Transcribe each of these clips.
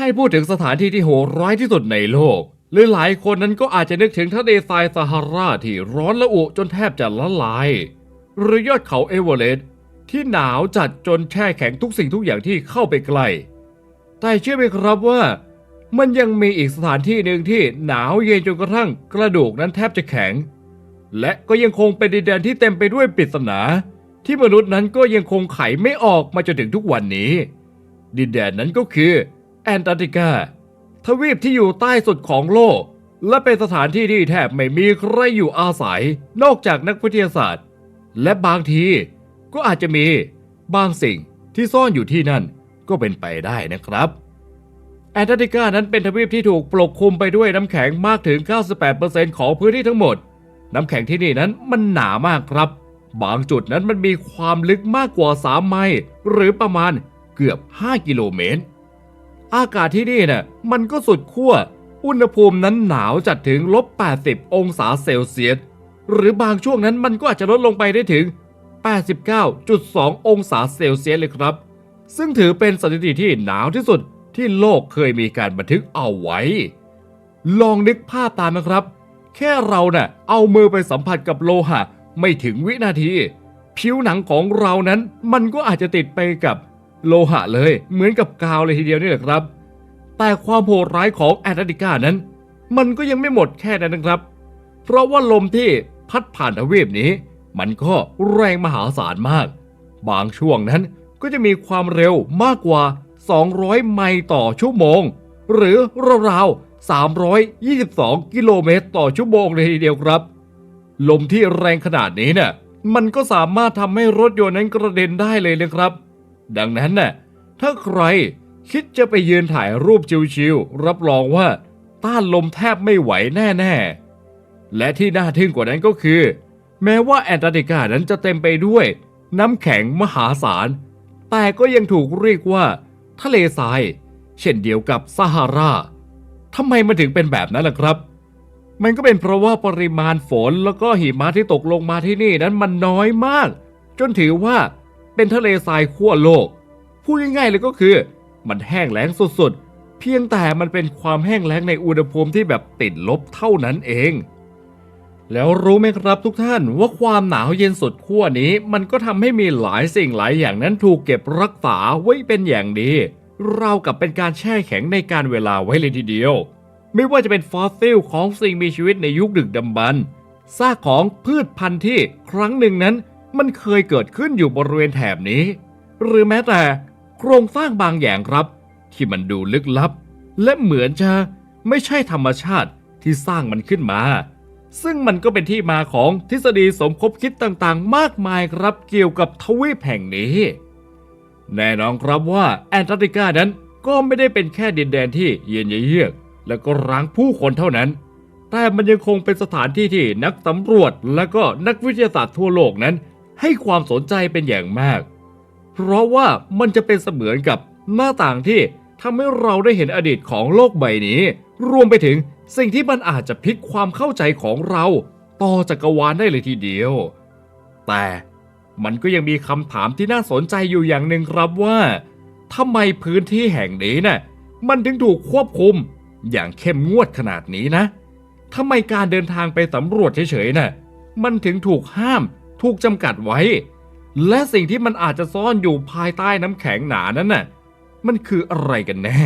ให้พูดถึงสถานที่ที่โหดร้ายที่สุดในโลก หรือหลายคนนั้นก็อาจจะนึกถึงทะเลทรายซาฮาราที่ร้อนระอุจนแทบจะละลาย หรือยอดเขาเอเวอเรสต์ที่หนาวจัดจนแช่แข็งทุกสิ่งทุกอย่างที่เข้าไปใกล้ แต่เชื่อไหมครับว่ามันยังมีอีกสถานที่หนึ่งที่หนาวเย็นจนกระทั่งกระดูกนั้นแทบจะแข็ง และก็ยังคงเป็นดินแดนที่เต็มไปด้วยปริศนา ที่มนุษย์นั้นก็ยังคงไขไม่ออกมาจนถึงทุกวันนี้ ดินแดนนั้นก็คือ แอนตาร์กติกา ทวีปที่อยู่ใต้สุดของโลก และเป็นสถานที่ที่แทบไม่มีใครอยู่อาศัย นอกจากนักวิทยาศาสตร์ และบางทีก็อาจจะมีบางสิ่งที่ซ่อนอยู่ที่นั่นก็เป็นไปได้นะครับ แอนตาร์กติกานั้นเป็นทวีปที่ถูกปกคลุมไปด้วยน้ำแข็งมากถึง 98%ของพื้นที่ทั้งหมด น้ำแข็งที่นี่นั้นมันหนามากครับ บางจุดนั้นมันมีความลึกมากกว่า 3 ไมล์หรือประมาณเกือบ 5 กิโลเมตร อากาศที่นี่น่ะมันก็สุดขั้ว อุณหภูมินั้นหนาวจัดถึงลบ 80 องศาเซลเซียส หรือบางช่วงนั้นมันก็อาจจะลดลงไปได้ถึง 89.2 องศาเซลเซียสเลยครับ ซึ่งถือเป็นสถิติที่หนาวที่สุดที่โลกเคยมีการบันทึกเอาไว้ ลองนึกภาพตามนะครับ แค่เราเน่ะเอามือไปสัมผัสกับโลหะไม่ถึงวินาที ผิวหนังของเรานั้นมันก็อาจจะติดไปกับ โลหะเลย เหมือนกับกาวเลยทีเดียวนี่แหละครับ แต่ความโหดร้ายของแอนตาร์กติกานั้น มันก็ยังไม่หมดแค่นั้นนะครับ เพราะว่าลมที่พัดผ่านทวีปนี้ มันก็แรงมหาศาลมาก บางช่วงนั้นก็จะมีความเร็วมากกว่า 200 ไมล์ต่อชั่วโมง หรือราวๆ 322 กิโลเมตรต่อชั่วโมงเลยทีเดียวครับ ลมที่แรงขนาดนี้เนี่ยมันก็สามารถทำให้รถยนต์นั้นกระเด็นได้เลยนะครับ ดังนั้นน่ะถ้าใครคิดจะไปยืนถ่ายรูปชิวๆรับรองว่าต้านลมแทบไม่ไหวแน่ๆ และที่น่าทึ่งกว่านั้นก็คือ แม้ว่าแอนตาร์กติกานั้นจะเต็มไปด้วย น้ำแข็งมหาศาล แต่ก็ยังถูกเรียกว่า ทะเลทราย เช่นเดียวกับซาฮาราทำไมมันถึงเป็นแบบนั้นล่ะครับ มันก็เป็นเพราะว่าปริมาณฝนแล้วก็หิมะที่ตกลงมาที่นี่นั้นมันน้อยมาก จนถือว่า เป็นทะเลทรายขั้วโลก พูดง่ายๆเลยก็คือ มันแห้งแล้งสุดๆ เพียงแต่มันเป็นความแห้งแล้งในอุณหภูมิที่แบบติดลบเท่านั้นเอง แล้วรู้ไหมครับทุกท่านว่าความหนาวเย็นสุดขั้วนี้ มันก็ทำให้มีหลายสิ่งหลายอย่างนั้นถูกเก็บรักษาไว้เป็นอย่างดีเรากับเป็นการแช่แข็งในการเวลาไว้เลยทีเดียว ไม่ว่าจะเป็นฟอสซิลของสิ่งมีชีวิตในยุคดึกดำบรรพ์ซากของพืชพันธุ์ที่ครั้งหนึ่งนั้น มันเคยเกิดขึ้นอยู่บริเวณแถบนี้ หรือแม้แต่โครงสร้างบางอย่างครับ ที่มันดูลึกลับ และเหมือนจะไม่ใช่ธรรมชาติที่สร้างมันขึ้นมา ซึ่งมันก็เป็นที่มาของทฤษฎีสมคบคิดต่างๆ มากมายครับเกี่ยวกับทวีปแห่งนี้ แน่นอนครับว่าแอนตาร์กติกานั้นก็ไม่ได้เป็นแค่ดินแดนที่เย็นเยือกแล้วก็ร้างผู้คนเท่านั้น แต่มันยังคงเป็นสถานที่ที่นักสำรวจและก็นักวิทยาศาสตร์ทั่วโลกนั้น ให้ความสนใจเป็นอย่างมาก เพราะว่ามันจะเป็นเสมือนกับหน้าต่างที่ทำให้เราได้เห็นอดีตของโลกใบนี้ รวมไปถึงสิ่งที่มันอาจจะพลิกความเข้าใจของเราต่อจักรวาลได้เลยทีเดียว แต่มันก็ยังมีคำถามที่น่าสนใจอยู่อย่างหนึ่งครับว่าทำไมพื้นที่แห่งนี้น่ะมันถึงถูกควบคุมอย่างเข้มงวดขนาดนี้นะทำไมการเดินทางไปสำรวจเฉยๆน่ะมันถึงถูกห้าม ถูกจำกัดไว้ และสิ่งที่มันอาจจะซ่อนอยู่ภายใต้น้ำแข็งหนานั้นน่ะมันคืออะไรกันแน่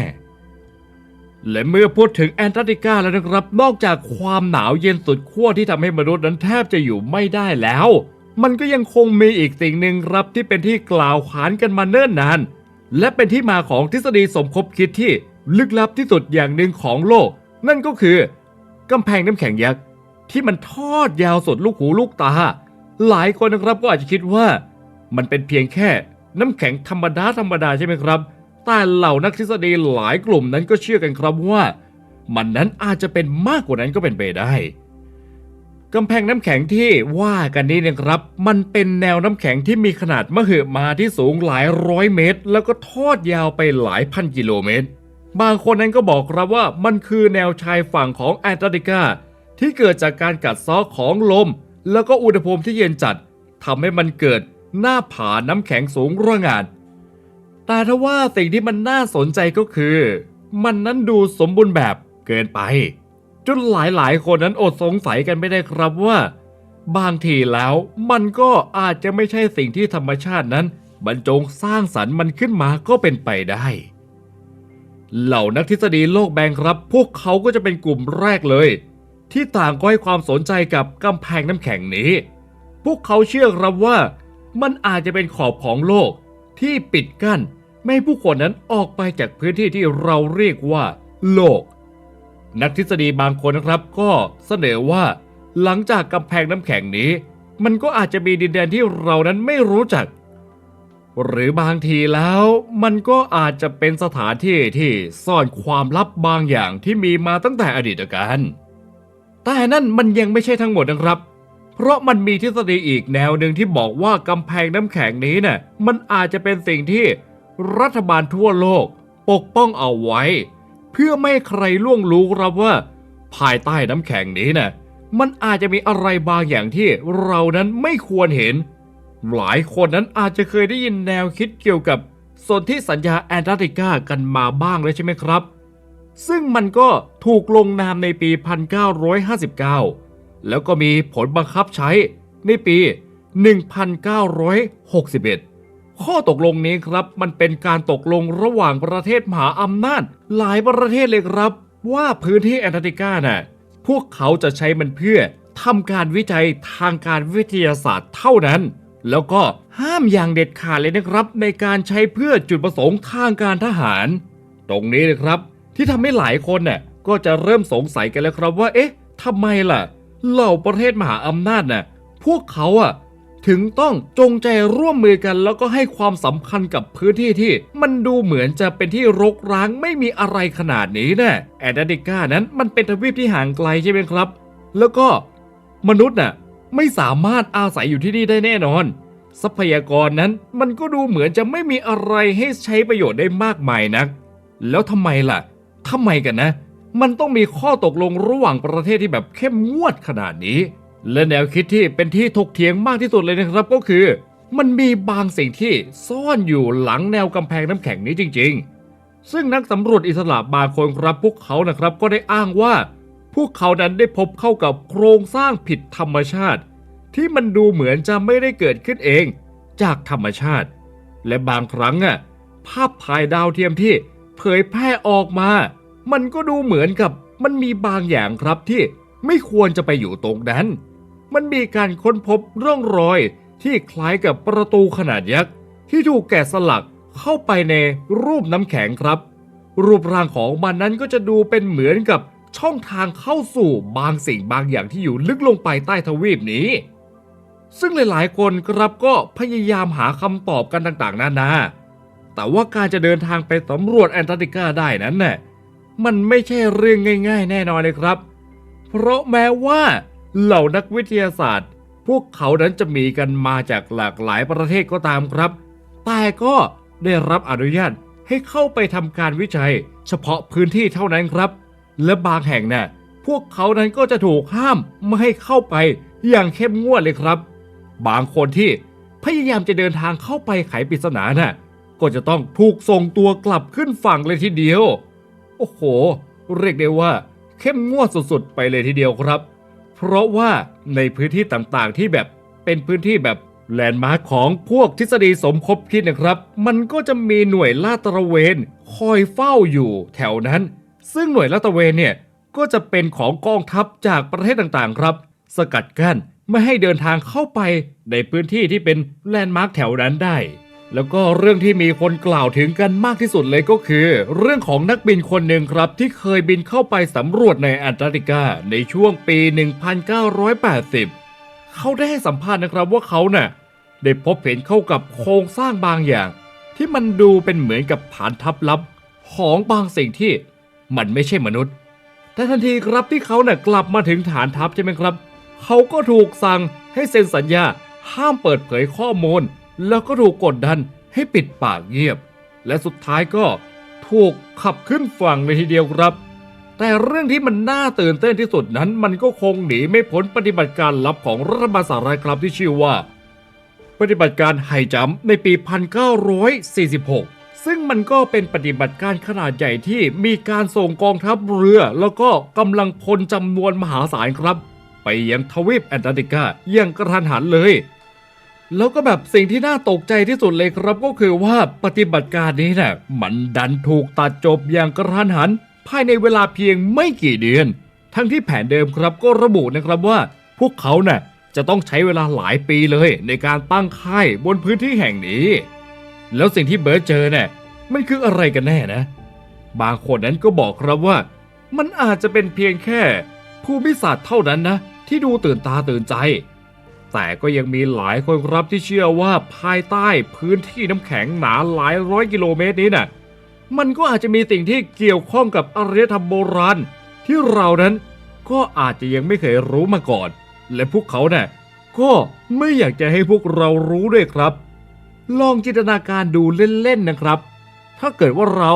และเมื่อพูดถึงแอนตาร์กติกาแล้วนะครับ นอกจากความหนาวเย็นสุดขั้วที่ทำให้มนุษย์นั้นแทบจะอยู่ไม่ได้แล้ว มันก็ยังคงมีอีกสิ่งหนึ่งครับที่เป็นที่กล่าวขานกันมาเนิ่นนาน และเป็นที่มาของทฤษฎีสมคบคิดที่ลึกลับที่สุดอย่างหนึ่งของโลก นั่นก็คือกำแพงน้ำแข็งยักษ์ที่มันทอดยาวสุดลูกหูลูกตา หลายคนนะครับก็อาจจะคิดว่ามันเป็นเพียงแค่น้ำแข็งธรรมดาธรรมดาใช่ไหมครับ แต่เหล่านักทฤษฎีหลายกลุ่มนั้นก็เชื่อกันครับว่า มันนั้นอาจจะเป็นมากกว่านั้นก็เป็นไปได้กำแพงน้ำแข็งที่ว่ากันนี้นี่ยครับ มันเป็นแนวน้ำแข็งที่มีขนาดมหึมาที่สูงหลายร้อยเมตร แล้วก็ทอดยาวไปหลายพันกิโลเมตร บางคนนั้นก็บอกครับว่ามันคือแนวชายฝั่งของแอนตาร์กติกาที่เกิดจากการกัดเซาะของลม แล้วก็อุณหภูมิที่เย็นจัดทำให้มันเกิดหน้าผาน้ำแข็งสูงระงานแต่ถ้าว่าสิ่งที่มันน่าสนใจก็คือ มันนั้นดูสมบูรณ์แบบเกินไป จนหลายๆ คนนั้นอดสงสัยกันไม่ได้ครับว่า บางทีแล้วมันก็อาจจะไม่ใช่สิ่งที่ธรรมชาตินั้นบรรจงสร้างสรรค์มันขึ้นมาก็เป็นไปได้ เหล่านักทฤษฎีโลกแบงครับ พวกเขาก็จะเป็นกลุ่มแรกเลย ที่ต่างก็ให้ความสนใจกับกำแพงน้ำแข็งนี้ พวกเขาเชื่อครับว่า มันอาจจะเป็นขอบของโลกที่ปิดกั้น ไม่ให้ผู้คนนั้นออกไปจากพื้นที่ที่เราเรียกว่า โลก นักทฤษฎีบางคนนะครับก็เสนอว่า หลังจากกำแพงน้ำแข็งนี้ มันก็อาจจะมีดินแดนที่เรานั้นไม่รู้จัก หรือบางทีแล้วมันก็อาจจะเป็นสถานที่ที่ซ่อนความลับบางอย่างที่มีมาตั้งแต่อดีตการ แต่นั่นมันยังไม่ใช่ทั้งหมดนะครับ เพราะมันมีทฤษฎีอีกแนวหนึ่งที่บอกว่ากำแพงน้ำแข็งนี้น่ะมันอาจจะเป็นสิ่งที่รัฐบาลทั่วโลกปกป้องเอาไว้ เพื่อไม่ให้ใครล่วงรู้ครับว่า ภายใต้น้ำแข็งนี้น่ะมันอาจจะมีอะไรบางอย่างที่เรานั้นไม่ควรเห็น หลายคนนั้นอาจจะเคยได้ยินแนวคิดเกี่ยวกับสนธิสัญญาแอนตาร์กติกากันมาบ้างแล้วใช่ไหมครับ ซึ่งมันก็ถูกลงนามในปี 1959 แล้วก็มีผลบังคับใช้ในปี 1961 ข้อตกลงนี้ครับมันเป็นการตกลงระหว่างประเทศมหาอำนาจหลายประเทศเลยครับ ว่าพื้นที่แอนตาร์กติกาน่ะพวกเขาจะใช้มันเพื่อทำการวิจัยทางการวิทยาศาสตร์เท่านั้น แล้วก็ห้ามอย่างเด็ดขาดเลยนะครับ ในการใช้เพื่อจุดประสงค์ทางการทหาร ตรงนี้นะครับ ที่ทำให้หลายคนน่ะก็จะเริ่มสงสัยกันแล้วครับว่า เอ๊ะทำไมล่ะ เหล่าประเทศมหาอำนาจน่ะพวกเขาอะถึงต้องจงใจร่วมมือกันแล้วก็ให้ความสำคัญกับพื้นที่ที่ มันดูเหมือนจะเป็นที่รกร้างไม่มีอะไรขนาดนี้นะแอนตาร์กติกานั้นมันเป็นทวีปที่ห่างไกลใช่ไหมครับ แล้วก็มนุษย์น่ะไม่สามารถอาศัยอยู่ที่นี่ได้แน่นอน ทรัพยากรนั้นมันก็ดูเหมือนจะไม่มีอะไรให้ใช้ประโยชน์ได้มากมายนัก แล้วทำไมล่ะ ทำไมกันนะ มันต้องมีข้อตกลงระหว่างประเทศที่แบบเข้มงวดขนาดนี้ และแนวคิดที่เป็นที่ถกเถียงมากที่สุดเลยนะครับก็คือ มันมีบางสิ่งที่ซ่อนอยู่หลังแนวกำแพงน้ำแข็งนี้จริง ๆ ซึ่งนักสำรวจอิสระบางคนครับพวกเขานะครับก็ได้อ้างว่า พวกเขานั้นได้พบเข้ากับโครงสร้างผิดธรรมชาติ ที่มันดูเหมือนจะไม่ได้เกิดขึ้นเองจากธรรมชาติ และบางครั้งอะภาพถ่ายดาวเทียมที่ เผยแพร่ออกมา มันก็ดูเหมือนกับมันมีบางอย่างครับที่ไม่ควรจะไปอยู่ตรงนั้น มันมีการค้นพบร่องรอยที่คล้ายกับประตูขนาดยักษ์ที่ถูกแกะสลักเข้าไปในรูปน้ำแข็งครับ รูปร่างของมันนั้นก็จะดูเป็นเหมือนกับช่องทางเข้าสู่บางสิ่งบางอย่างที่อยู่ลึกลงไปใต้ทวีปนี้ ซึ่งหลายๆ คนครับก็พยายามหาคำตอบกันต่างๆ นานา แต่ว่าการจะเดินทางไปสำรวจแอนตาร์กติกาได้นั้นน่ะมันไม่ใช่เรื่องง่าย ๆ แน่นอนเลยครับ เพราะแม้ว่าเหล่านักวิทยาศาสตร์ พวกเขานั้นจะมีกันมาจากหลากหลายประเทศก็ตามครับ แต่ก็ได้รับอนุญาตให้เข้าไปทำการวิจัย เฉพาะพื้นที่เท่านั้นครับ และบางแห่งน่ะพวกเขานั้นก็จะถูกห้ามไม่ให้เข้าไปอย่างเข้มงวดเลยครับ บางคนที่พยายามจะเดินทางเข้าไปไขปริศนาน่ะ ก็จะต้องถูกส่งตัวกลับขึ้นฝั่งเลยทีเดียว โอ้โห เรียกได้ว่า เข้มงวดสุดๆไปเลยทีเดียวครับ เพราะว่าในพื้นที่ต่างๆที่แบบเป็นพื้นที่แบบแลนด์มาร์คของพวกทฤษฎีสมคบคิดนะครับ มันก็จะมีหน่วยลาดตระเวน คอยเฝ้าอยู่แถวนั้น ซึ่งหน่วยลาดตระเวนเนี่ยก็จะเป็นของกองทัพจากประเทศต่างๆครับ สกัดกั้นไม่ให้เดินทางเข้าไปในพื้นที่ที่เป็นแลนด์มาร์คแถวนั้นได้ แล้วก็เรื่องที่มีคนกล่าวถึงกันมากที่สุดเลยก็คือ เรื่องของนักบินคนหนึ่งครับ ที่เคยบินเข้าไปสำรวจในแอนตาร์กติกาในช่วงปี 1980 เขาได้ให้สัมภาษณ์นะครับว่าเขาเน่ะได้พบเห็นเข้ากับโครงสร้างบางอย่าง ที่มันดูเป็นเหมือนกับฐานทัพลับ ของบางสิ่งที่มันไม่ใช่มนุษย์ แต่ทันทีครับที่เขาเนี่ยกลับมาถึงฐานทัพใช่ไหมครับ เขาก็ถูกสั่งให้เซ็นสัญญาห้ามเปิดเผยข้อมูล แล้วก็ถูกกดดันให้ปิดปากเงียบ และสุดท้ายก็ถูกขับขึ้นฝั่งเลยทีเดียวครับ แต่เรื่องที่มันน่าตื่นเต้นที่สุดนั้น มันก็คงหนีไม่พ้นปฏิบัติการลับของรัฐบาลสหรัฐครับที่ชื่อว่า ปฏิบัติการไฮจัมในปี 1946 ซึ่งมันก็เป็นปฏิบัติการขนาดใหญ่ที่มีการส่งกองทัพเรือ แล้วก็กำลังพลจำนวนมหาศาลครับ ไปยังทวีปแอนตาร์กติกาอย่างกระทันหันเลย แล้วก็แบบสิ่งที่น่าตกใจที่สุดเลยครับก็คือว่าปฏิบัติการนี้นะ่ะมันดันถูกตัดจบอย่างกระทันหัน ภายในเวลาเพียงไม่กี่เดือน ทั้งที่แผนเดิมครับก็ระบุนะครับว่า พวกเขาน่ะจะต้องใช้เวลาหลายปีเลยในการตั้งค่ายบนพื้นที่แห่งนี้ แล้วสิ่งที่เบิร์ดเจอเนี่ยมันคืออะไรกันแน่นะ บางคนนั้นก็บอกครับว่า มันอาจจะเป็นเพียงแค่ภูมิศาสตร์เท่านั้นนะ ที่ดูตื่นตาตื่นใจ แต่ก็ยังมีหลายคนครับที่เชื่อว่าภายใต้พื้นที่น้ำแข็งหนาหลายร้อยกิโลเมตรนี้น่ะมันก็อาจจะมีสิ่งที่เกี่ยวข้องกับอารยธรรมโบราณที่เรานั้นก็อาจจะยังไม่เคยรู้มาก่อน และพวกเขาน่ะก็ไม่อยากจะให้พวกเรารู้ด้วยครับ ลองจินตนาการดูเล่นๆนะครับ ถ้าเกิดว่าเรา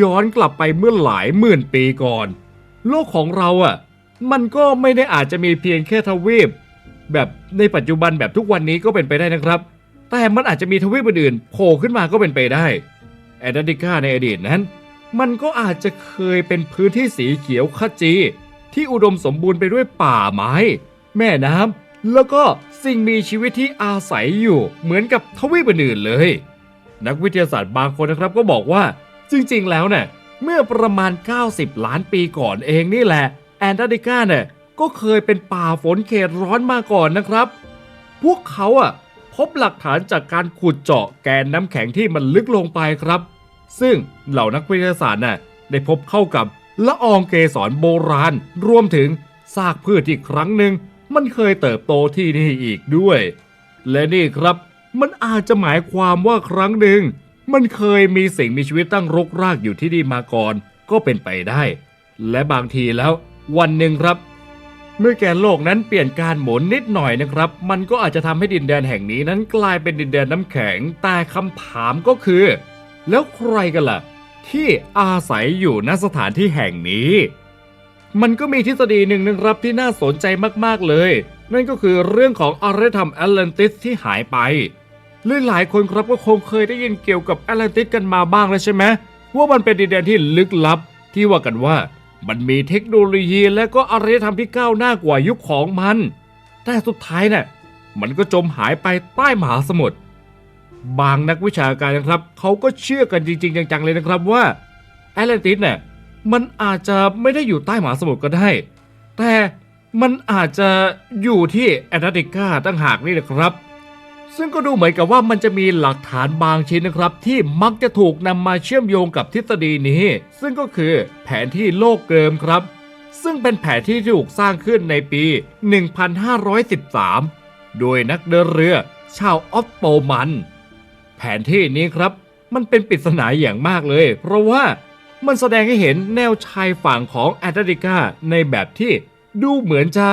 ย้อนกลับไปเมื่อหลายหมื่นปีก่อน โลกของเราอะมันก็ไม่ได้อาจจะมีเพียงแค่ทวีป แบบในปัจจุบันแบบทุกวันนี้ก็เป็นไปได้นะครับ แต่มันอาจจะมีทวีปอื่นๆโผล่ขึ้นมาก็เป็นไปได้แอนตาร์กติกาในอดีตนั้น มันก็อาจจะเคยเป็นพื้นที่สีเขียวขจี ที่อุดมสมบูรณ์ไปด้วยป่าไม้ แม่น้ำแล้วก็สิ่งมีชีวิตที่อาศัยอยู่เหมือนกับทวีปอื่นๆเลย นักวิทยาศาสตร์บางคนนะครับก็บอกว่าจริงๆแล้วเนี่ยเมื่อประมาณ 90 ล้านปีก่อนเองนี่แหละแอนตาร์กติกาเนี่ย ก็เคยเป็นป่าฝนเขตร้อนมาก่อนนะครับ พวกเขาอะพบหลักฐานจากการขุดเจาะแกนน้ำแข็งที่มันลึกลงไปครับ ซึ่งเหล่านักวิทยาศาสตร์น่ะได้พบเข้ากับละอองเกสรโบราณ รวมถึงซากพืชที่ครั้งหนึ่งมันเคยเติบโตที่นี่อีกด้วย และนี่ครับมันอาจจะหมายความว่าครั้งหนึ่ง มันเคยมีสิ่งมีชีวิตตั้งรกรากอยู่ที่นี่มาก่อน ก็เป็นไปได้ และบางทีแล้ว วันหนึ่งครับ เมื่อแกนโลกนั้นเปลี่ยนการหมุนนิดหน่อยนะครับ มันก็อาจจะทำให้ดินแดนแห่งนี้นั้นกลายเป็นดินแดนน้ำแข็ง แต่คำถามก็คือ แล้วใครกันล่ะ ที่อาศัยอยู่ณสถานที่แห่งนี้ มันก็มีทฤษฎีหนึ่งนะครับที่น่าสนใจมากๆเลย นั่นก็คือเรื่องของอารยธรรมแอตแลนติสที่หายไปหลายๆคนครับก็คงเคยได้ยินเกี่ยวกับแอตแลนติสกันมาบ้างแล้วใช่ไหมว่ามันเป็นดินแดนที่ลึกลับที่ว่ากันว่า มันมีเทคโนโลยีและก็อารยธรรมที่ก้าวหน้ากว่ายุคของมัน แต่สุดท้ายน่ะมันก็จมหายไปใต้มหาสมุทร บางนักวิชาการนะครับเขาก็เชื่อกันจริง ๆ จังๆเลยนะครับว่าแอตแลนติสเนี่ยมันอาจจะไม่ได้อยู่ใต้มหาสมุทรก็ได้ แต่มันอาจจะอยู่ที่แอนตาร์กติกาตั้งหากนี่แหละครับ ซึ่งก็ดูเหมือนกับว่ามันจะมีหลักฐานบางชิ้นนะครับ ที่มักจะถูกนำมาเชื่อมโยงกับทฤษฎีนี้ ซึ่งก็คือแผนที่โลกเกิมครับ ซึ่งเป็นแผนที่ที่ถูกสร้างขึ้นในปี 1513 โดยนักเดินเรือ ชาวออฟโปมัน แผนที่นี้ครับ มันเป็นปริศนาอย่างมากเลย เพราะว่ามันแสดงให้เห็นแนวชายฝั่งของแอตาร์กติกาในแบบที่ดูเหมือนจะ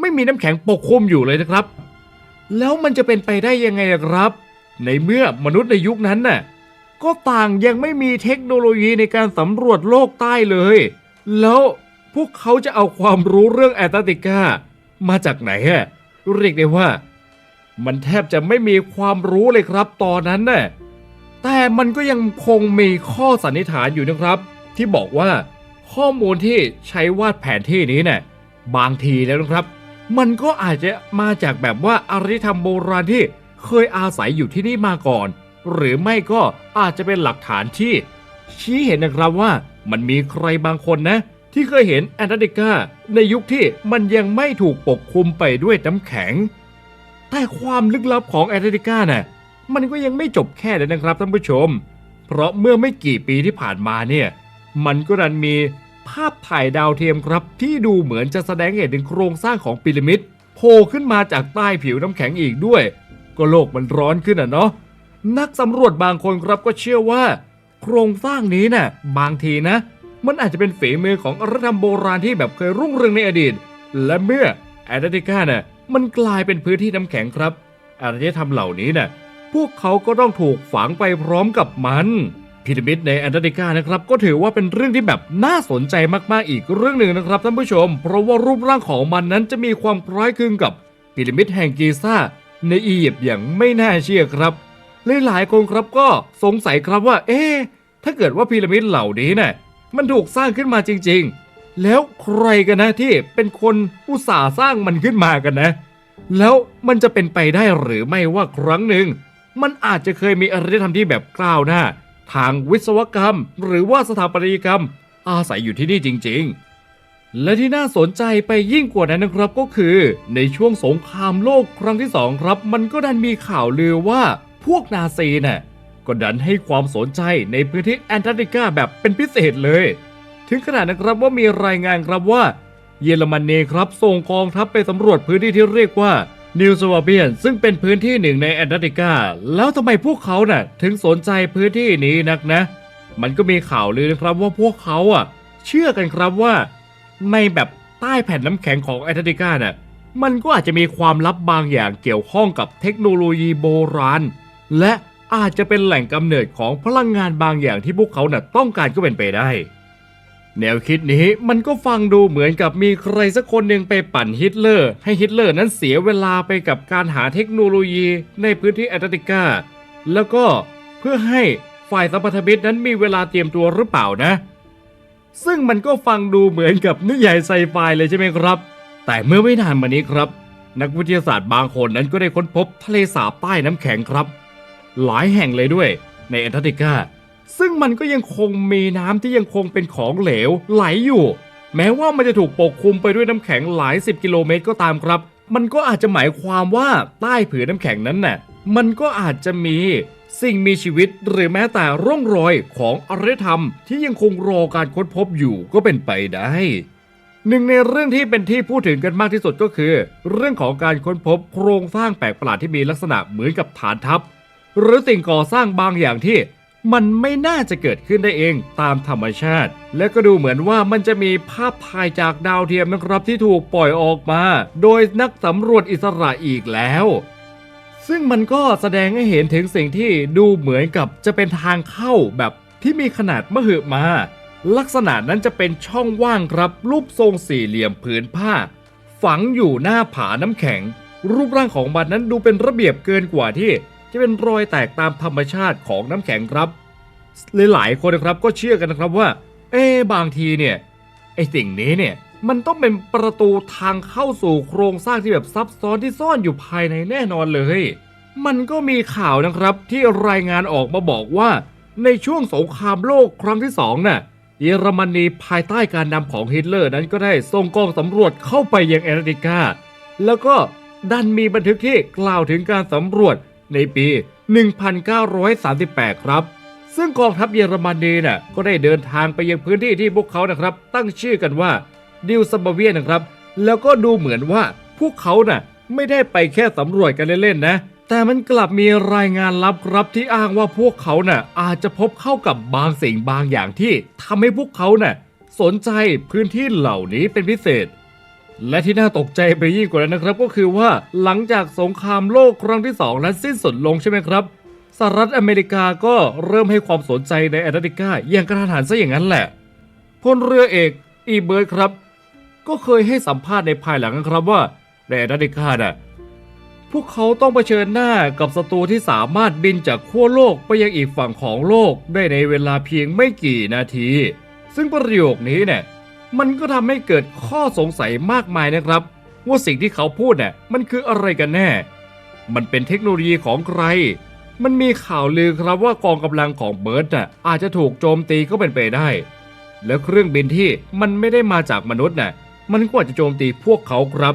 ไม่มีน้ำแข็งปกคลุมอยู่เลยนะครับ แล้วมันจะเป็นไปได้ยังไงครับ ในเมื่อมนุษย์ในยุคนั้นน่ะก็ต่างยังไม่มีเทคโนโลยีในการสำรวจโลกใต้เลย แล้วพวกเขาจะเอาความรู้เรื่องแอตติกามาจากไหนอะเรียกได้ว่า มันแทบจะไม่มีความรู้เลยครับตอนนั้นน่ะแต่มันก็ยังคงมีข้อสันนิษฐานอยู่นะครับ ที่บอกว่าข้อมูลที่ใช้วาดแผนที่นี้เนี่ยบางทีแล้วนะครับ มันก็อาจจะมาจากแบบว่าอารยธรรมโบราณที่เคยอาศัยอยู่ที่นี่มาก่อน หรือไม่ก็อาจจะเป็นหลักฐานที่ ชี้เห็นนะครับว่ามันมีใครบางคนนะ ที่เคยเห็นแอนตาร์กติกาในยุคที่มันยังไม่ถูกปกคลุมไปด้วยน้ำแข็ง แต่ความลึกลับของแอนตาร์กติกาน่ะมันก็ยังไม่จบแค่นั้นนะครับท่านผู้ชม เพราะเมื่อไม่กี่ปีที่ผ่านมาเนี่ย มันก็ดันมี ภาพถ่ายดาวเทียมครับ ที่ดูเหมือนจะแสดงให้เห็นถึงโครงสร้างของพีระมิดโผล่ขึ้นมาจากใต้ผิวน้ำแข็งอีกด้วย ก็โลกมันร้อนขึ้นอะเนาะนักสำรวจบางคนครับก็เชื่อว่า โครงสร้างนี้น่ะบางทีนะ มันอาจจะเป็นฝีมือของอารยธรรมโบราณที่แบบเคยรุ่งเรืองในอดีต และเมื่อแอตาร์กติกาน่ะมันกลายเป็นพื้นที่น้ำแข็งครับอารยธรรมเหล่านี้น่ะพวกเขาก็ต้องถูกฝังไปพร้อมกับมัน พีระมิดในแอนตาร์กติกานะครับก็ถือว่าเป็นเรื่องที่แบบน่าสนใจมากๆอีกเรื่องหนึ่งนะครับท่านผู้ชม เพราะว่ารูปร่างของมันนั้นจะมีความคล้ายคลึงกับพีระมิดแห่งกีซ่าในอียิปต์อย่างไม่น่าเชื่อครับหลายๆคนครับก็สงสัยครับว่า เอ๊ถ้าเกิดว่าพีระมิดเหล่านี้เนี่ยมันถูกสร้างขึ้นมาจริง ๆ แล้วใครกันนะที่เป็นคนอุตส่าห์สร้างมันขึ้นมากันนะ แล้วมันจะเป็นไปได้หรือไม่ว่าครั้งหนึ่งมันอาจจะเคยมีอารยธรรมที่แบบกล้าวหน้า ทางวิศวกรรม หรือว่าสถาปัตยกรรม อาศัยอยู่ที่นี่จริง ๆ และที่น่าสนใจไปยิ่งกว่านั้นนะครับก็คือ ในช่วงสงครามโลกครั้งที่สองครับ มันก็ดันมีข่าวลือว่าพวกนาซีน่ะก็ดันให้ความสนใจในพื้นที่แอนตาร์กติกาแบบเป็นพิเศษเลย ถึงขนาดนะครับว่ามีรายงานครับว่า เยอรมนีครับส่งกองทัพไปสำรวจพื้นที่ที่เรียกว่า นิวสวาเบียนซึ่งเป็นพื้นที่หนึ่งในแอนตาร์กติกา แล้วทำไมพวกเขาน่ะถึงสนใจพื้นที่นี้นักนะ มันก็มีข่าวลือนะครับว่าพวกเขาอะ เชื่อกันครับว่า ในแบบใต้แผ่นน้ำแข็งของแอนตาร์กติกาน่ะมันก็อาจจะมีความลับบางอย่างเกี่ยวข้องกับเทคโนโลยีโบราณ และอาจจะเป็นแหล่งกำเนิดของพลังงานบางอย่างที่พวกเขาน่ะต้องการก็เป็นไปได้ แนวคิดนี้มันก็ฟังดูเหมือนกับมีใครสักคนหนึ่งไปปั่นฮิตเลอร์ ให้ฮิตเลอร์นั้นเสียเวลาไปกับการหาเทคโนโลยีในพื้นที่แอตาร์กติกา แล้วก็เพื่อให้ฝ่ายสัมพันธมิตรนั้นมีเวลาเตรียมตัวหรือเปล่านะ ซึ่งมันก็ฟังดูเหมือนกับนิยายไซไฟเลยใช่ไหมครับ แต่เมื่อไม่นานมานี้ครับ นักวิทยาศาสตร์บางคนนั้นก็ได้ค้นพบทะเลสาบใต้น้ำแข็งครับ หลายแห่งเลยด้วยในแอตาร์กติกา ซึ่งมันก็ยังคงมีน้ำที่ยังคงเป็นของเหลวไหลอยู่ แม้ว่ามันจะถูกปกคลุมไปด้วยน้ำแข็งหลายสิบกิโลเมตรก็ตามครับ มันก็อาจจะหมายความว่าใต้ผืนน้ำแข็งนั้นน่ะ มันก็อาจจะมีสิ่งมีชีวิตหรือแม้แต่ร่องรอยของอารยธรรมที่ยังคงรอการค้นพบอยู่ก็เป็นไปได้หนึ่งในเรื่องที่เป็นที่พูดถึงกันมากที่สุดก็คือ เรื่องของการค้นพบโครงสร้างแปลกประหลาดที่มีลักษณะเหมือนกับฐานทัพ หรือสิ่งก่อสร้างบางอย่างที่ มันไม่น่าจะเกิดขึ้นได้เองตามธรรมชาติ และก็ดูเหมือนว่ามันจะมีภาพถ่ายจากดาวเทียมนะครับที่ถูกปล่อยออกมา โดยนักสำรวจอิสระอีกแล้ว ซึ่งมันก็แสดงให้เห็นถึงสิ่งที่ดูเหมือนกับจะเป็นทางเข้าแบบที่มีขนาดมหึมา ลักษณะนั้นจะเป็นช่องว่างครับรูปทรงสี่เหลี่ยมผืนผ้า ฝังอยู่หน้าผาน้ำแข็ง รูปร่างของมันนั้นดูเป็นระเบียบเกินกว่าที่ จะเป็นรอยแตกตามธรรมชาติของน้ำแข็งครับหลายๆคนนะครับก็เชื่อกันนะครับว่า เอ๊บางทีเนี่ยไอสิ่งนี้เนี่ยมันต้องเป็นประตูทางเข้าสู่โครงสร้างที่แบบซับซ้อนที่ซ่อนอยู่ภายในแน่นอนเลย มันก็มีข่าวนะครับที่รายงานออกมาบอกว่า ในช่วงสงครามโลกครั้งที่สองน่ะเยอรมนีภายใต้การนำของฮิตเลอร์นั้นก็ได้ส่งกองสำรวจเข้าไปยังแอนตาร์กติกา แล้วก็ดันมีบันทึกที่กล่าวถึงการสำรวจ ในปี 1938 ครับ ซึ่งกองทัพเยอรมนีน่ะก็ได้เดินทางไปยังพื้นที่ที่พวกเขานะครับ ตั้งชื่อกันว่าดิวซับเวียนะครับ แล้วก็ดูเหมือนว่าพวกเขาน่ะไม่ได้ไปแค่สำรวจกันเล่นๆนะ แต่มันกลับมีรายงานลับครับที่อ้างว่าพวกเขาน่ะอาจจะพบเข้ากับบางสิ่งบางอย่างที่ทำให้พวกเขาน่ะสนใจพื้นที่เหล่านี้เป็นพิเศษ และที่น่าตกใจไปยิ่งกว่านั้นนะครับ ก็คือว่าหลังจากสงครามโลกครั้งที่สองนั้นสิ้นสุดลงใช่ไหมครับสหรัฐอเมริกาก็เริ่มให้ความสนใจในแอตาร์กติกาอย่างกระทันหันซะอย่างนั้นแหละพลเรือเอกอีเบิร์ครับ ก็เคยให้สัมภาษณ์ในภายหลังนะครับว่าในแอตาร์กติกาน่ะพวกเขาต้องเผชิญหน้ากับศัตรูที่สามารถบินจากขั้วโลกไปยังอีกฝั่งของโลกได้ในเวลาเพียงไม่กี่นาที ซึ่งประโยคนี้เนี่ย มันก็ทำให้เกิดข้อสงสัยมากมายนะครับ ว่าสิ่งที่เขาพูดเนี่ยมันคืออะไรกันแน่ มันเป็นเทคโนโลยีของใคร มันมีข่าวลือครับว่ากองกำลังของเบิร์ดน่ะอาจจะถูกโจมตีก็เป็นไปได้ แล้วเครื่องบินที่มันไม่ได้มาจากมนุษย์น่ะมันก็อาจจะโจมตีพวกเขาครับ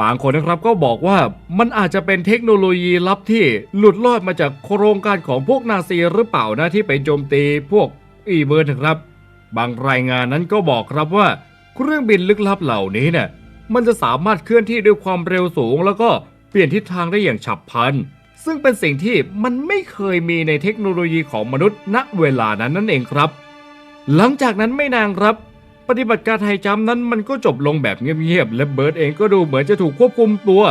บางคนนะครับก็บอกว่ามันอาจจะเป็นเทคโนโลยีลับที่หลุดลอดมาจากโครงการของพวกนาซีหรือเปล่านะที่ไปโจมตีพวกอีเบิร์ดนะครับ บางรายงานนั้นก็บอกครับว่า เครื่องบินลึกลับเหล่านี้เนี่ยมันจะสามารถเคลื่อนที่ด้วยความเร็วสูง แล้วก็เปลี่ยนทิศทางได้อย่างฉับพลัน ซึ่งเป็นสิ่งที่มันไม่เคยมีในเทคโนโลยีของมนุษย์ณเวลานั้นนั่นเองครับ หลังจากนั้นไม่นานครับ ปฏิบัติการไทยจำนั้นมันก็จบลงแบบเงียบๆ และเบิร์ดเองก็ดูเหมือนจะถูกควบคุมตัว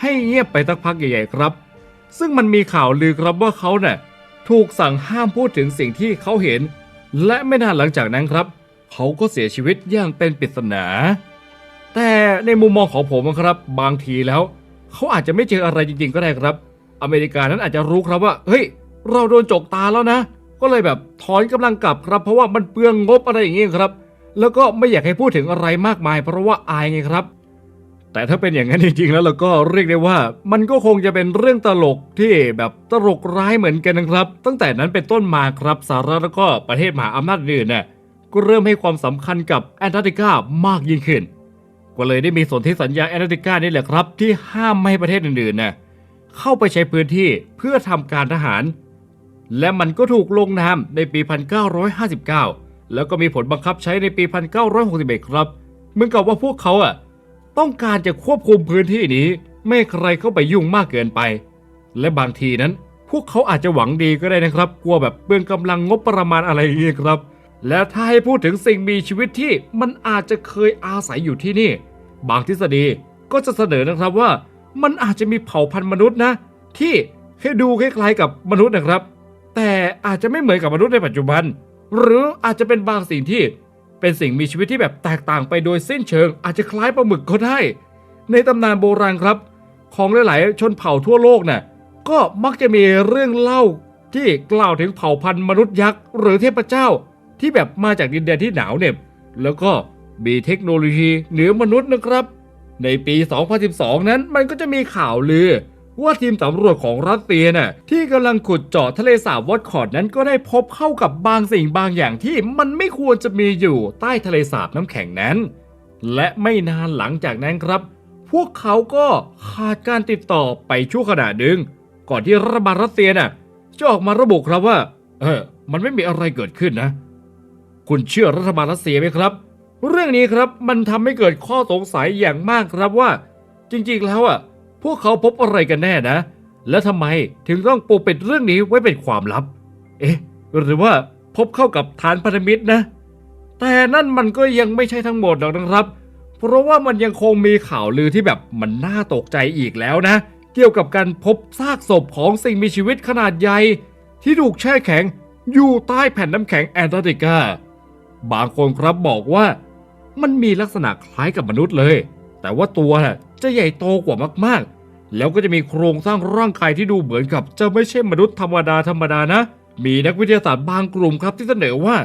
ให้เงียบไปสักพักใหญ่ๆครับ ซึ่งมันมีข่าวลือครับว่าเขาเนี่ยถูกสั่งห้ามพูดถึงสิ่งที่เขาเห็น และไม่นานหลังจากนั้นครับ เขาก็เสียชีวิตอย่างเป็นปริศนา แต่ในมุมมองของผมนะครับ บางทีแล้ว เขาอาจจะไม่เจออะไรจริง ๆ ก็ได้ครับ อเมริกานั้นอาจจะรู้ครับว่า เฮ้ย เราโดนจกตาแล้วนะ ก็เลยแบบถอนกำลังกลับครับ เพราะว่ามันเปลืองงบอะไรอย่างเงี้ยครับ แล้วก็ไม่อยากให้พูดถึงอะไรมากมาย เพราะว่าอายไงครับ แต่ถ้าเป็นอย่างนั้นจริงๆแล้วเราก็เรียกได้ว่า มันก็คงจะเป็นเรื่องตลกที่แบบตลกร้ายเหมือนกันนะครับ ตั้งแต่นั้นเป็นต้นมาครับสหรัฐแล้วก็ประเทศมหาอำนาจอื่นน่ะก็เริ่มให้ความสำคัญกับแอนตาร์กติกามากยิ่งขึ้น ก็เลยได้มีสนธิสัญญาแอนตาร์กติกานี่แหละครับ ที่ห้ามไม่ให้ประเทศอื่นๆน่ะเข้าไปใช้พื้นที่เพื่อทำการทหาร และมันก็ถูกลงนามในปี 1959 แล้วก็มีผลบังคับใช้ในปี 1961 ครับ เหมือนกับว่าพวกเขาอะ ต้องการจะควบคุมพื้นที่นี้ ไม่ให้ใครเข้าไปยุ่งมากเกินไป และบางทีนั้น พวกเขาอาจจะหวังดีก็ได้นะครับ กลัวแบบเปลืองกำลังงบประมาณอะไรอย่างเงี้ยครับ และถ้าให้พูดถึงสิ่งมีชีวิตที่มันอาจจะเคยอาศัยอยู่ที่นี่ บางทฤษฎีก็จะเสนอนะครับว่า มันอาจจะมีเผ่าพันธุ์มนุษย์นะ ที่ให้ดูคล้ายๆกับมนุษย์นะครับ แต่อาจจะไม่เหมือนกับมนุษย์ในปัจจุบัน หรืออาจจะเป็นบางสิ่งที่ เป็นสิ่งมีชีวิตที่แบบแตกต่างไปโดยสิ้นเชิง อาจจะคล้ายปลาหมึกก็ได้ ในตำนานโบราณครับ ของหลายๆ ชนเผ่าทั่วโลกน่ะก็มักจะมีเรื่องเล่าที่กล่าวถึงเผ่าพันธุ์มนุษย์ยักษ์หรือเทพเจ้า ที่แบบมาจากดินแดนที่หนาวเหน็บแล้วก็มีเทคโนโลยีเหนือมนุษย์นะครับ ในปี 2012 นั้นมันก็จะมีข่าวลือ ว่าทีมสำรวจของรัสเซียน่ะที่กำลังขุดเจาะทะเลสาบวอตคอร์ดนั้นก็ได้พบเข้ากับบางสิ่งบางอย่างที่มันไม่ควรจะมีอยู่ใต้ทะเลสาบน้ำแข็งนั้น และไม่นานหลังจากนั้นครับ พวกเขาก็ขาดการติดต่อไปชั่วขณะหนึ่งก่อนที่รัฐบาลรัสเซียน่ะจะออกมาระบุครับว่า เออ มันไม่มีอะไรเกิดขึ้นนะ คุณเชื่อรัฐบาลรัสเซียไหมครับ เรื่องนี้ครับมันทำให้เกิดข้อสงสัยอย่างมากครับว่า จริงๆแล้วอะ พวกเขาพบอะไรกันแน่นะ และทำไมถึงต้องปกปิดเรื่องนี้ไว้เป็นความลับ เอ๊ะ หรือว่าพบเข้ากับฐานพันธมิตรนะ แต่นั่นมันก็ยังไม่ใช่ทั้งหมดหรอกนะครับ เพราะว่ามันยังคงมีข่าวลือที่แบบมันน่าตกใจอีกแล้วนะ เกี่ยวกับการพบซากศพของสิ่งมีชีวิตขนาดใหญ่ ที่ถูกแช่แข็งอยู่ใต้แผ่นน้ำแข็งแอนตาร์กติกา บางคนครับบอกว่า มันมีลักษณะคล้ายกับมนุษย์เลย แต่ว่าตัวน่ะ จะใหญ่โตกว่ามากๆ แล้วก็จะมีโครงสร้างร่างกายที่ดูเหมือนกับ จะไม่ใช่มนุษย์ธรรมดาธรรมดานะ มีนักวิทยาศาสตร์บางกลุ่มครับที่เสนอว่า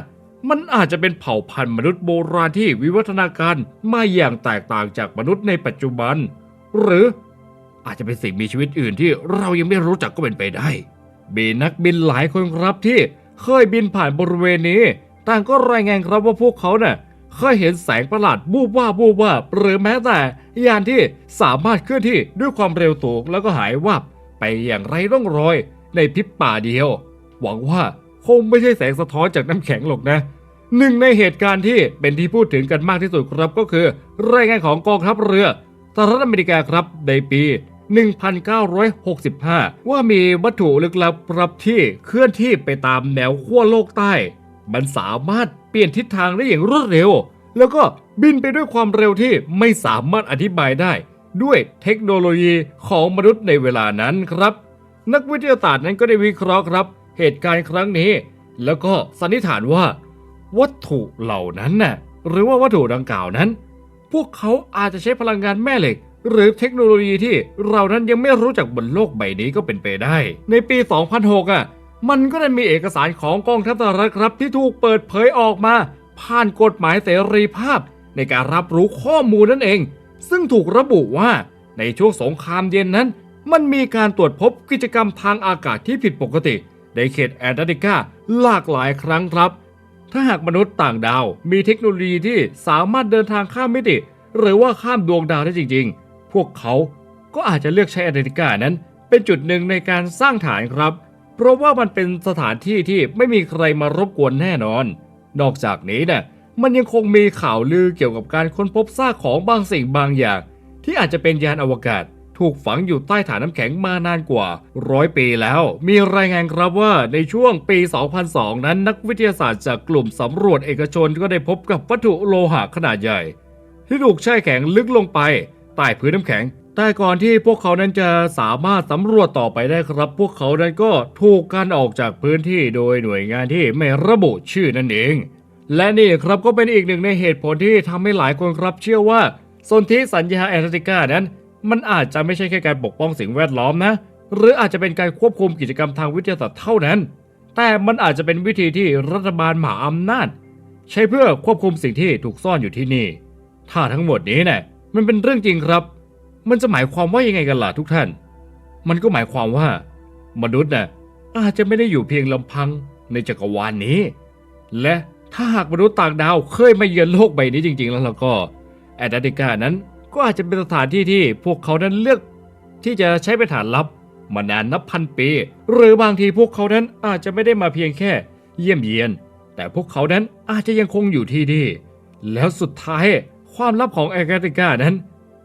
มันอาจจะเป็นเผ่าพันธุ์มนุษย์โบราณที่วิวัฒนาการมาอย่างแตกต่างจากมนุษย์ในปัจจุบัน หรืออาจจะเป็นสิ่งมีชีวิตอื่นที่เรายังไม่รู้จักก็เป็นไปได้ มีนักบินหลายคนครับที่เคยบินผ่านบริเวณนี้ ต่างก็รายงานครับว่าพวกเขาเน่ะ เคยเห็นแสงประหลาดบูบว่าบูบว่าหรือแม้แต่ยานที่สามารถเคลื่อนที่ด้วยความเร็วสูงแล้วก็หายวับไปอย่างไร้ร่องรอยในพริบป่าเดียว หวังว่าคงไม่ใช่แสงสะท้อนจากน้ำแข็งหรอกนะหนึ่งในเหตุการณ์ที่เป็นที่พูดถึงกันมากที่สุดครับก็คือ รายงานของกองทัพเรือสหรัฐอเมริกาครับในปี 1965 ว่ามีวัตถุลึกลับครับที่เคลื่อนที่ไปตามแนวขั้วโลกใต้ มันสามารถ ปลี่ยนทิศทางได้อย่างรวดเร็ว แล้วก็บินไปด้วยความเร็วที่ไม่สามารถอธิบายได้ ด้วยเทคโนโลยีของมนุษย์ในเวลานั้นครับ นักวิทยาศาสตร์นั้นก็ได้วิเคราะห์ครับ เหตุการณ์ครั้งนี้ แล้วก็สันนิษฐานว่า วัตถุเหล่านั้นน่ะหรือว่าวัตถุดังกล่าวนั้น พวกเขาอาจจะใช้พลังงานแม่เหล็ก หรือเทคโนโลยีที่เรานั้นยังไม่รู้จักบนโลกใบนี้ก็เป็นไปได้ ในปี 2006อะ มันก็ได้มีเอกสารของกองทัพสหรัฐครับที่ถูกเปิดเผยออกมา ผ่านกฎหมายเสรีภาพ ในการรับรู้ข้อมูลนั่นเอง ซึ่งถูกระบุว่าในช่วงสงครามเย็นนั้น มันมีการตรวจพบกิจกรรมทางอากาศที่ผิดปกติ ในเขตแอนตาร์กติกาหลากหลายครั้งครับ ถ้าหากมนุษย์ต่างดาว มีเทคโนโลยีที่สามารถเดินทางข้ามมิติ หรือว่าข้ามดวงดาวได้จริง ๆ พวกเขาก็อาจจะเลือกใช้แอนตาร์กติกานั้น เป็นจุดหนึ่งในการสร้างฐานครับ เพราะว่ามันเป็นสถานที่ที่ไม่มีใครมารบกวนแน่นอน นอกจากนี้เนี่ยมันยังคงมีข่าวลือเกี่ยวกับการค้นพบซากของบางสิ่งบางอย่าง ที่อาจจะเป็นยานอวกาศ ถูกฝังอยู่ใต้ฐานน้ำแข็งมานานกว่าร้อยปีแล้ว มีรายงานครับว่าในช่วงปี 2002 นั้นนักวิทยาศาสตร์จากกลุ่มสำรวจเอกชนก็ได้พบกับวัตถุโลหะขนาดใหญ่ ที่ถูกแช่แข็งลึกลงไปใต้พื้นน้ำแข็ง แต่ก่อนที่พวกเขานั้นจะสามารถสำรวจต่อไปได้ครับ พวกเขานั้นก็ถูกกันออกจากพื้นที่โดยหน่วยงานที่ไม่ระบุชื่อนั่นเอง และนี่ครับก็เป็นอีกหนึ่งในเหตุผลที่ทำให้หลายคนครับเชื่อว่าสนธิสัญญาแอนตาร์กติกานั้น มันอาจจะไม่ใช่แค่การปกป้องสิ่งแวดล้อมนะ หรืออาจจะเป็นการควบคุมกิจกรรมทางวิทยาศาสตร์เท่านั้น แต่มันอาจจะเป็นวิธีที่รัฐบาลมหาอำนาจ ใช้เพื่อควบคุมสิ่งที่ถูกซ่อนอยู่ที่นี่ ถ้าทั้งหมดนี้เนี่ยมันเป็นเรื่องจริงครับ มันจะหมายความว่ายังไงกันล่ะทุกท่าน มันก็หมายความว่า มนุษย์น่ะอาจจะไม่ได้อยู่เพียงลำพังในจักรวาลนี้ และถ้าหากมนุษย์ต่างดาวเคยมาเยือนโลกใบนี้จริง ๆ แล้วเราก็แอตาร์กติกานั้นก็อาจจะเป็นสถานที่ที่พวกเขานั้นเลือกที่จะใช้เป็นฐานลับมานานนับพันปี หรือบางทีพวกเขานั้นอาจจะไม่ได้มาเพียงแค่เยี่ยมเยียน แต่พวกเขานั้นอาจจะยังคงอยู่ที่นี่แล้วสุดท้ายความลับของแอตาร์กติกานั้น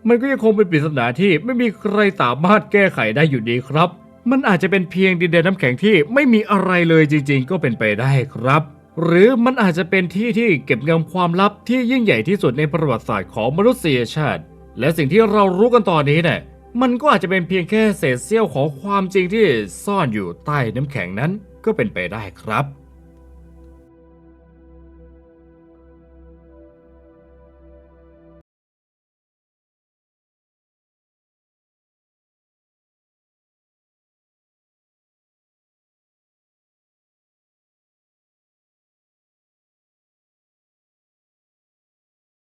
มันก็ยังคงเป็นปริศนาที่ไม่มีใครสามารถแก้ไขได้อยู่ดีครับ มันอาจจะเป็นเพียงดินแดนน้ำแข็งที่ไม่มีอะไรเลยจริง ๆ ก็เป็นไปได้ครับ หรือมันอาจจะเป็นที่ที่เก็บงำความลับที่ยิ่งใหญ่ที่สุดในประวัติศาสตร์ของมนุษยชาติ และสิ่งที่เรารู้กันตอนนี้เนี่ยมันก็อาจจะเป็นเพียงแค่เศษเสี้ยวของความจริงที่ซ่อนอยู่ใต้น้ำแข็งนั้นก็เป็นไปได้ครับ